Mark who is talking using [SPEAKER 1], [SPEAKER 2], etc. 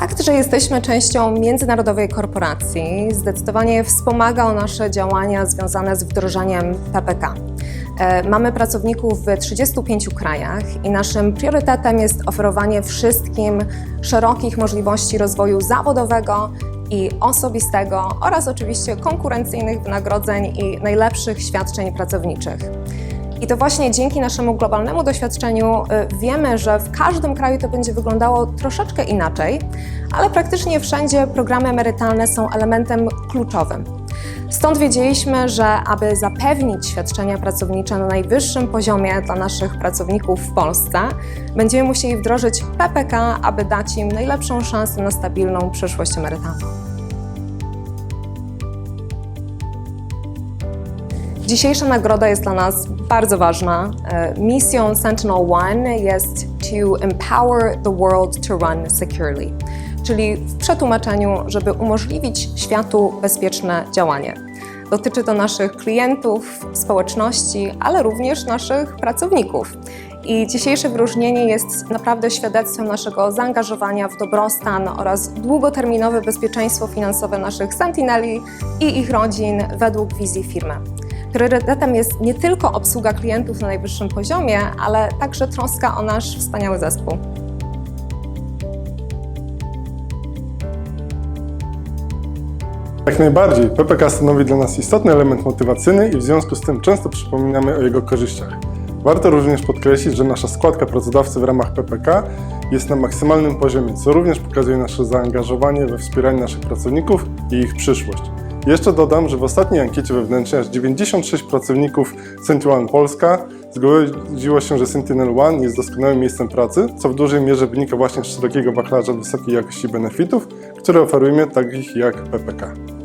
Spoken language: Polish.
[SPEAKER 1] Fakt, że jesteśmy częścią międzynarodowej korporacji, zdecydowanie wspomagał nasze działania związane z wdrożeniem PPK. E, Mamy pracowników w 35 krajach i naszym priorytetem jest oferowanie wszystkim szerokich możliwości rozwoju zawodowego i osobistego oraz oczywiście konkurencyjnych wynagrodzeń i najlepszych świadczeń pracowniczych. I to właśnie dzięki naszemu globalnemu doświadczeniu y, wiemy, że w każdym kraju to będzie wyglądało troszeczkę inaczej, ale praktycznie wszędzie programy emerytalne są elementem kluczowym. Stąd wiedzieliśmy, że aby zapewnić świadczenia pracownicze na najwyższym poziomie dla naszych pracowników w Polsce, będziemy musieli wdrożyć PPK, aby dać im najlepszą szansę na stabilną przyszłość emerytalną. Dzisiejsza nagroda jest dla nas bardzo ważna. E, Misją Sentinel One jest to empower the world to run securely, czyli w przetłumaczeniu, żeby umożliwić światu bezpieczne działanie. Dotyczy to naszych klientów, społeczności, ale również naszych pracowników. I dzisiejsze wyróżnienie jest naprawdę świadectwem naszego zaangażowania w dobrostan oraz długoterminowe bezpieczeństwo finansowe naszych sentineli i ich rodzin według wizji firmy. Priorytetem jest nie tylko obsługa klientów na najwyższym poziomie, ale także troska o nasz wspaniały zespół.
[SPEAKER 2] Jak najbardziej, PPK stanowi dla nas istotny element motywacyjny i w związku z tym często przypominamy o jego korzyściach. Warto również podkreślić, że nasza składka pracodawcy w ramach PPK jest na maksymalnym poziomie, co również pokazuje nasze zaangażowanie we wspieranie naszych pracowników i ich przyszłość. Jeszcze dodam, że w ostatniej ankiecie wewnętrznej aż 96 pracowników Sentinel Polska zgodziło się, że Sentinel One jest doskonałym miejscem pracy, co w dużej mierze wynika właśnie z szerokiego wachlarza wysokiej jakości benefitów, które oferujemy, takich jak PPK.